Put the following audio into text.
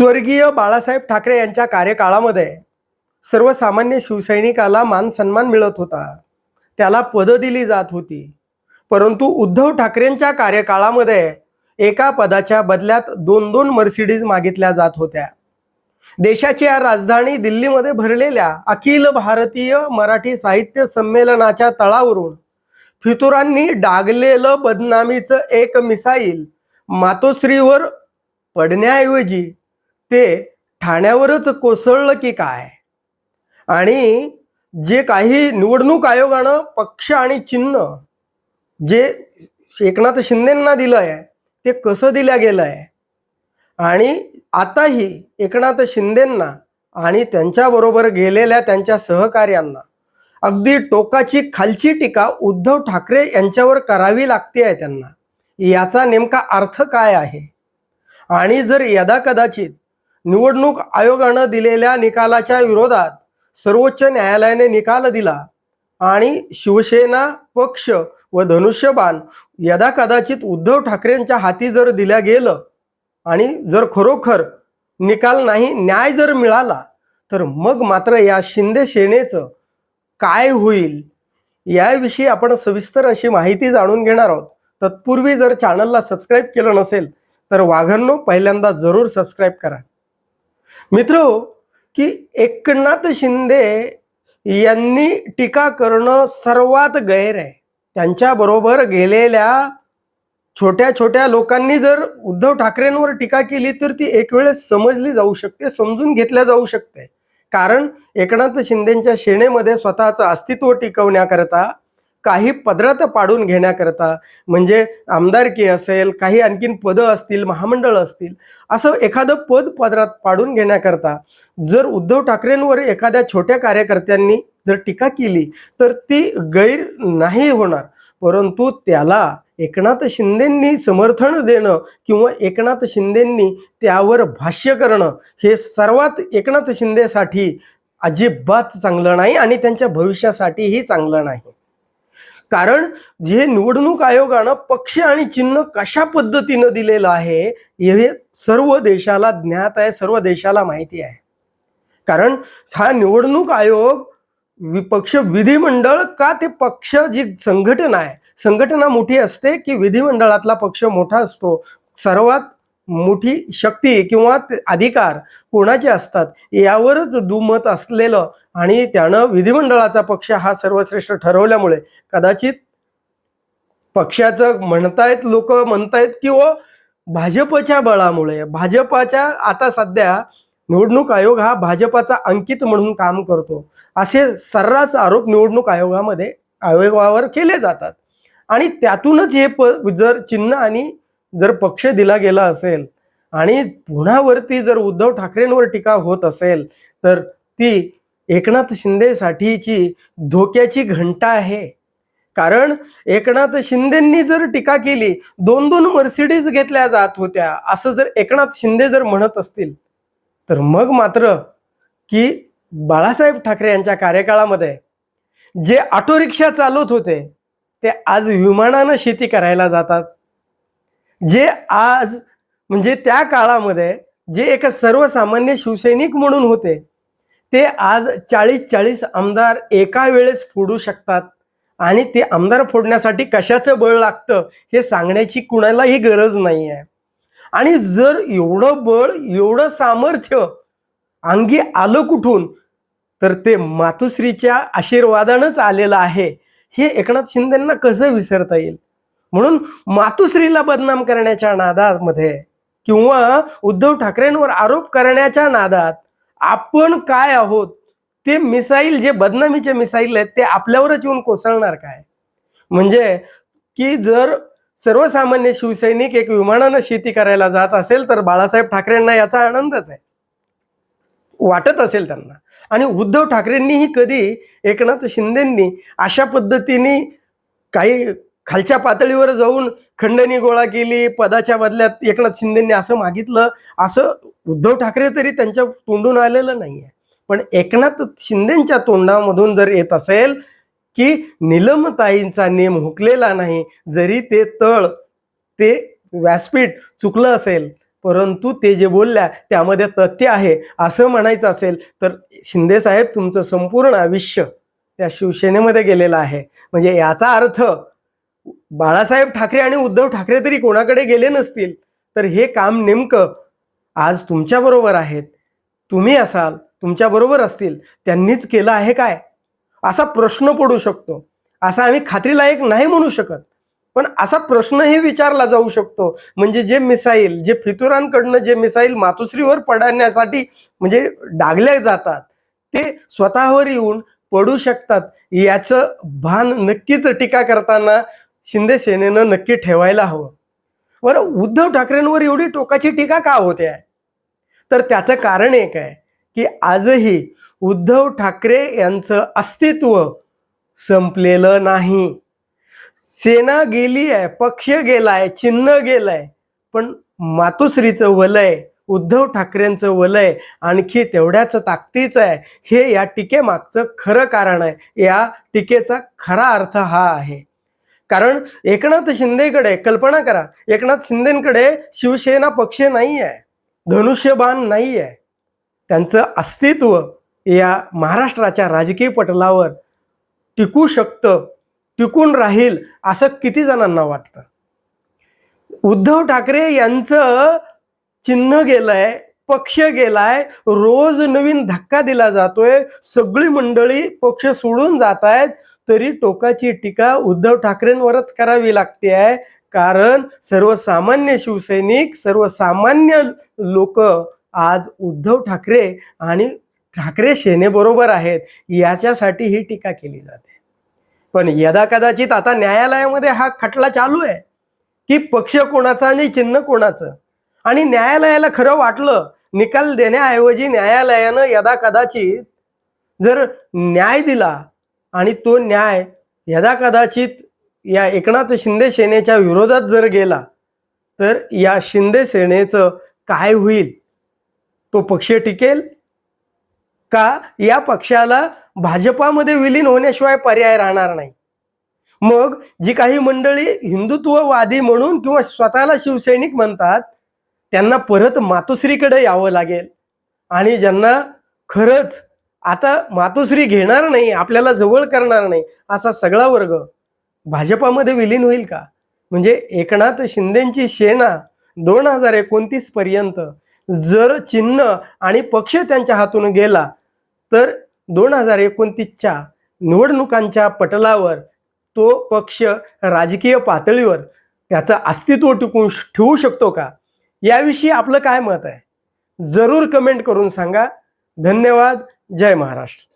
स्वर्गीय बाळासाहेब ठाकरे यांच्या कार्यकाळामध्ये सर्वसामान्य शिवसैनिकाला मान सन्मान मिळत होता. त्याला पदं दिली जात होती. परंतु उद्धव ठाकरेंच्या कार्यकाळामध्ये एका पदाच्या बदल्यात दोन दोन मर्सिडीज मागितल्या जात होत्या. देशाची या राजधानी दिल्लीमध्ये भरलेल्या अखिल भारतीय मराठी साहित्य संमेलनाच्या तळावरून फितुरांनी डागलेलं बदनामीचं एक मिसाईल मातोश्रीवर पडण्याऐवजी ते ठाण्यावरच कोसळलं की काय? आणि जे काही निवडणूक आयोगानं पक्ष आणि चिन्ह जे एकनाथ शिंदेंना दिलं आहे ते कसं दिल्या गेलं आहे आणि आताही एकनाथ शिंदेंना आणि त्यांच्याबरोबर गेलेल्या त्यांच्या सहकार्यांना अगदी टोकाची खालची टीका उद्धव ठाकरे यांच्यावर करावी लागते आहे त्यांना. याचा नेमका अर्थ काय आहे? आणि जर यदा कदाचित निवडणूक आयोगानं दिलेल्या निकालाच्या विरोधात सर्वोच्च न्यायालयाने निकाल दिला आणि शिवसेना पक्ष व धनुष्यबाण यदा कदाचित उद्धव ठाकरेंच्या हाती जर दिल्या गेलं आणि जर खरोखर निकाल नाही न्याय जर मिळाला तर मग मात्र या शिंदे सेनेचं काय होईल? याविषयी आपण सविस्तर अशी माहिती जाणून घेणार आहोत. तत्पूर्वी जर चॅनलला सबस्क्राईब केलं नसेल तर वाघांनो पहिल्यांदा जरूर सबस्क्राईब करा. मित्र की एकनाथ शिंदे यांनी टीका करणं सर्वात गैर आहे. त्यांच्याबरोबर गेलेल्या छोट्या छोट्या लोकांनी जर उद्धव ठाकरेंवर टीका केली तर ती एक वेळेस समजली जाऊ शकते समजून घेतल्या जाऊ शकते. कारण एकनाथ शिंदेच्या शेणेमध्ये स्वतःचं अस्तित्व टिकवण्याकरता काही पदरात पाडून घेण्याकरता म्हणजे आमदारकी असेल काही आणखीन पदं असतील महामंडळ असतील असं एखादं पद पदरात पाडून घेण्याकरता जर उद्धव ठाकरेंवर एखाद्या छोट्या कार्यकर्त्यांनी जर टीका केली तर ती गैर नाही होणार. परंतु त्याला एकनाथ शिंदेंनी समर्थन देणं किंवा एकनाथ शिंदेंनी त्यावर भाष्य करणं हे सर्वात एकनाथ शिंदेसाठी अजिबात चांगलं नाही आणि त्यांच्या भविष्यासाठीही चांगलं नाही. कारण जे निवडणूक आयोगानं पक्ष आणि चिन्ह कशा पद्धतीनं दिलेलं आहे हे सर्व देशाला ज्ञात आहे सर्व देशाला माहिती आहे. कारण हा निवडणूक आयोग विपक्ष विधिमंडळ का ते पक्ष जी संघटना आहे संघटना मोठी असते की विधिमंडळातला पक्ष मोठा असतो? सर्वात मोठी शक्ती किंवा अधिकार कोणाचे असतात? यावरच दुमत असलेलं आणि त्यानं विधिमंडळाचा पक्ष हा सर्वश्रेष्ठ ठरवल्यामुळे कदाचित पक्षाचं म्हणतायत लोक म्हणतायत किंवा भाजपच्या बळामुळे. भाजपाच्या आता सध्या निवडणूक आयोग हा भाजपाचा अंकित म्हणून काम करतो. असे सर्रास आरोप निवडणूक आयोगामध्ये आयोगावर केले जातात. आणि त्यातूनच हे प जर चिन्ह आणि जर पक्ष दिला गेला असेल आणि पुन्हावरती जर उद्धव ठाकरेंवर टीका होत असेल तर ती एकनाथ शिंदेसाठीची धोक्याची घंटा आहे. कारण एकनाथ शिंदेंनी जर टीका केली दोन दोन मर्सिडीज घेतल्या जात होत्या असं जर एकनाथ शिंदे जर म्हणत असतील तर मग मात्र की बाळासाहेब ठाकरे यांच्या कार्यकाळामध्ये जे ऑटो रिक्षा चालवत होते ते आज विमानानं शेती करायला जातात. जे आज म्हणजे त्या काळामध्ये जे एक सर्वसामान्य शिवसैनिक म्हणून होते ते आज चाळीस चाळीस आमदार एका वेळेस फोडू शकतात. आणि ते आमदार फोडण्यासाठी कशाचं बळ लागतं हे सांगण्याची कुणालाही गरज नाही आहे आणि जर एवढं बळ एवढं सामर्थ्य अंगी आलं कुठून? तर ते मातुश्रीच्या आशीर्वादानंच आलेलं आहे. हे एकनाथ शिंदेंना कसं विसरता येईल? म्हणून मातुश्रीला बदनाम करण्याच्या नादामध्ये किंवा उद्धव ठाकरेंवर आरोप करण्याच्या नादात आपण काय आहोत? ते मिसाईल जे बदनामीचे मिसाईल आहेत ते आपल्यावरच येऊन कोसळणार काय? म्हणजे की जर सर्वसामान्य शिवसैनिक एक विमानानं शेती करायला जात असेल तर बाळासाहेब ठाकरेंना याचा आनंदच आहे. वाटत असेल त्यांना. आणि उद्धव ठाकरेंनीही कधी एकनाथ शिंदेंनी अशा पद्धतीने काही खालच्या पातळीवर जाऊन खंडणी गोळा केली पदाच्या बदल्यात एकनाथ शिंदेंनी असं मागितलं. असं उद्धव ठाकरे तरी त्यांच्या तोंडून आलेलं नाही आहे पण एकनाथ शिंदेच्या तोंडामधून जर येत असेल की निलमताईंचा नेम हुकलेला नाही जरी ते तळ ते व्यासपीठ चुकलं असेल परंतु ते जे बोलल्या त्यामध्ये तथ्य आहे असं म्हणायचं असेल तर शिंदेसाहेब तुमचं संपूर्ण आयुष्य त्या शिवसेनेमध्ये गेलेलं आहे. म्हणजे याचा अर्थ बाळासाहेब ठाकरे आणि उद्धव ठाकरे तरी कोणाकडे गेले नसतील तर हे काम नेमकं आज तुमच्याबरोबर आहेत. तुम्ही असाल तुमच्याबरोबर असतील त्यांनीच केलं आहे काय? असा प्रश्न पडू शकतो. असा आम्ही खात्रीलायक नाही म्हणू शकत. पण असा प्रश्नही विचारला जाऊ शकतो. म्हणजे जे मिसाईल जे फितुरांकडनं जे मिसाईल मातोश्रीवर पडण्यासाठी म्हणजे डागले जातात ते स्वतःवर येऊन पडू शकतात याचं भान नक्कीच टीका करताना शिंदे सेनेनं नक्की ठेवायला हवं. बरं उद्धव ठाकरेंवर एवढी टोकाची टीका का होते आहे? तर त्याचं कारण एक आहे की आजही उद्धव ठाकरे यांचं अस्तित्व संपलेलं नाही. सेना गेली आहे पक्ष गेलाय चिन्ह गेलंय पण मातोश्रीचं वलय उद्धव ठाकरेंचं वलय आणखी तेवढ्याच ताकदीचं आहे हे या टीकेमागचं खरं कारण आहे. या टीकेचा खरा अर्थ हा आहे. कारण एकनाथ शिंदेकडे कल्पना करा एकनाथ शिंदेकडे शिवसेना पक्ष नाही आहे धनुष्यबाण नाही आहे त्यांचं अस्तित्व या महाराष्ट्राच्या राजकीय पटलावर टिकू शकतं टिकून राहील असं किती जणांना वाटतं? उद्धव ठाकरे यांचं चिन्ह गेलंय पक्ष गेलाय रोज नवीन धक्का दिला जातोय सगळी मंडळी पक्ष सोडून जात आहेत तरी टोकाची टीका उद्धव ठाकरेंवरच करावी लागते आहे. कारण सर्वसामान्य शिवसैनिक सर्वसामान्य लोक आज उद्धव ठाकरे आणि ठाकरे सेनेबरोबर आहेत. याच्यासाठी ही टीका केली जाते. पण यदा कदाचित आता न्यायालयामध्ये हा खटला चालू आहे. की पक्ष कोणाचा आणि चिन्ह कोणाचं? आणि न्यायालयाला खरं वाटलं निकाल देण्याऐवजी न्यायालयानं यदा कदाचित जर न्याय दिला आणि तो न्याय यदा कदाचित या एकनाथ शिंदे सेनेच्या विरोधात जर गेला तर या शिंदे सेनेचं काय होईल? तो पक्ष टिकेल? का या पक्षाला भाजपामध्ये विलीन होण्याशिवाय पर्याय राहणार नाही? मग जी काही मंडळी हिंदुत्ववादी म्हणून किंवा स्वतःला शिवसैनिक म्हणतात त्यांना परत मातोश्रीकडे यावं लागेल. आणि ज्यांना खरंच आता मातोश्री घेणार नाही आपल्याला जवळ करणार नाही असा सगळा वर्ग भाजपामध्ये विलीन होईल का? म्हणजे एकनाथ शिंदेची सेना दोन हजार एकोणतीस पर्यंत जर चिन्ह आणि पक्ष त्यांच्या हातून गेला तर दोन हजार एकोणतीसच्या निवडणुकांच्या पटलावर तो पक्ष राजकीय पातळीवर त्याचं अस्तित्व टिकून ठेवू शकतो का? याविषयी आपलं काय मत आहे? जरूर कमेंट करून सांगा. धन्यवाद. जय महाराष्ट्र.